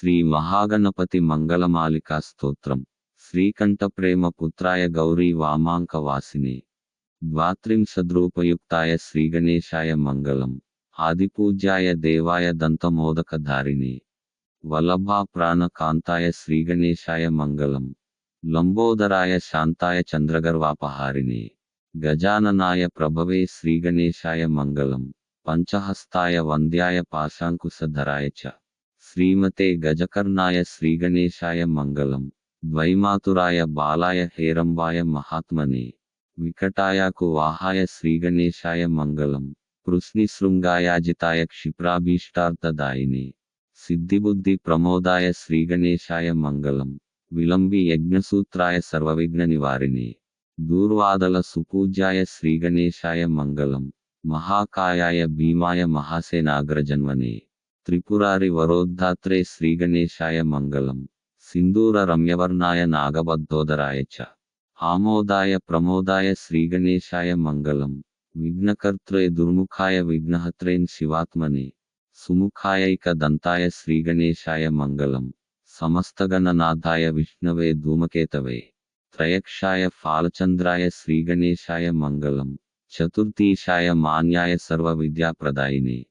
శ్రీ మహాగణపతి మంగళమాలికా స్తోత్రం. శ్రీకంఠ ప్రేమ పుత్రాయ గౌరీ వామాంక వాసినే. ద్వాత్రింశద్రూపయుక్తాయ శ్రీగణేశాయ మంగళం. ఆదిపూజ్యాయ దేవాయ దంతమోదకధారిణే. వల్లభా ప్రాణకాంతాయ శ్రీగణేశాయ మంగళం. లంబోదరాయ శాంతాయ చంద్రగర్వాపహారిణే. గజాననాయ ప్రభవే శ్రీగణేశాయ మంగళం. పంచహస్తాయ వంద్యాయ పాశాంకుశధరాయ చ. శ్రీమతే గజకర్ణాయ శ్రీగణేశాయ మంగళం. ద్వైమాతురాయ బాలాయ హేరంబాయ మహాత్మనే. వికటాయాకు వాహాయ శ్రీగణేశాయ మంగళం. పృశ్నిశృంగాయాజితాయ క్షిప్రాభీష్టార్థదాయినే. సిద్ధిబుద్ధి ప్రమోదాయ శ్రీగణేశాయ మంగళం. విలంబి యజ్ఞసూత్రాయ సర్వవిఘ్న నివారిణే దూర్వాదల సుపూజ్యాయ శ్రీగణేశాయ మంగళం. మహాకాయాయ భీమాయ మహాసేనాగ్రజన్మనే. త్రిపురారి వరోద్ధాత్రే శ్రీగణేశాయ మంగళం. సింధూర రమ్యవర్ణాయ నాగబద్ధోదరాయ చ. ఆమోదాయ ప్రమోదాయ శ్రీగణేశాయ మంగళం. విఘ్నకర్త్రే దుర్ముఖాయ విఘ్నహత్రేన్ శివాత్మనే. సుముఖాయైక దంతాయ శ్రీగణేశాయ మంగళం. సమస్తగణనాథాయ విష్ణవే ధూమకేతవే. త్రయక్షాయ ఫాలచంద్రాయ శ్రీగణేశాయ మంగళం. చతుర్థీశాయ మాన్యాయ సర్వ విద్యాప్రదాయినే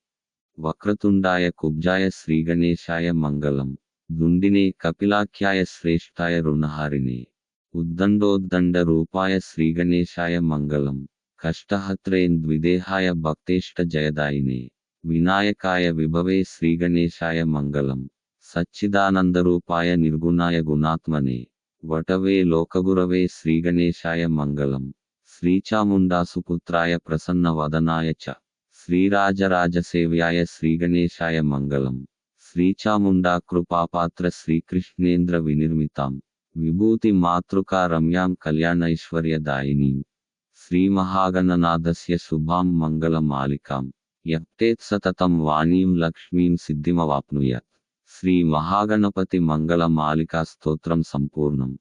వక్రతుండాయ కుబ్జాయ శ్రీగణేశాయ మంగళం. దుండినే కపిలాఖ్యాయ శ్రేష్ఠాయ రుణహారిణే. ఉద్దండోద్దండ రూపాయ శ్రీగణేశాయ మంగళం. కష్టహత్రేన్ ద్విదేహాయ భక్తేష్ట జయదాయినే వినాయకాయ విభవే శ్రీగణేశాయ మంగళం. సచ్చిదానందరూపాయ నిర్గుణాయ గుణాత్మనే. వటవే లోకగురవే శ్రీగణేశాయ మంగళం. శ్రీచాముండాసుపుత్రాయ ప్రసన్న వదనాయ చ. శ్రీరాజరాజసేవ్యాయ శ్రీగణేశాయ మంగళం. శ్రీచాముండా కృపాపాత్ర శ్రీకృష్ణేంద్ర వినిర్మితాం. విభూతి మాతృకా రమ్యాం కళ్యాణైశ్వర్యదాయినీం శ్రీమహాగణనాథస్య శుభాం మంగళమాలికాం. యప్తేత్ సతతం వాణీం లక్ష్మీం సిద్ధిమవాప్నుయాత్. శ్రీ మహాగణపతి మంగళమాలికా స్తోత్రం సంపూర్ణం.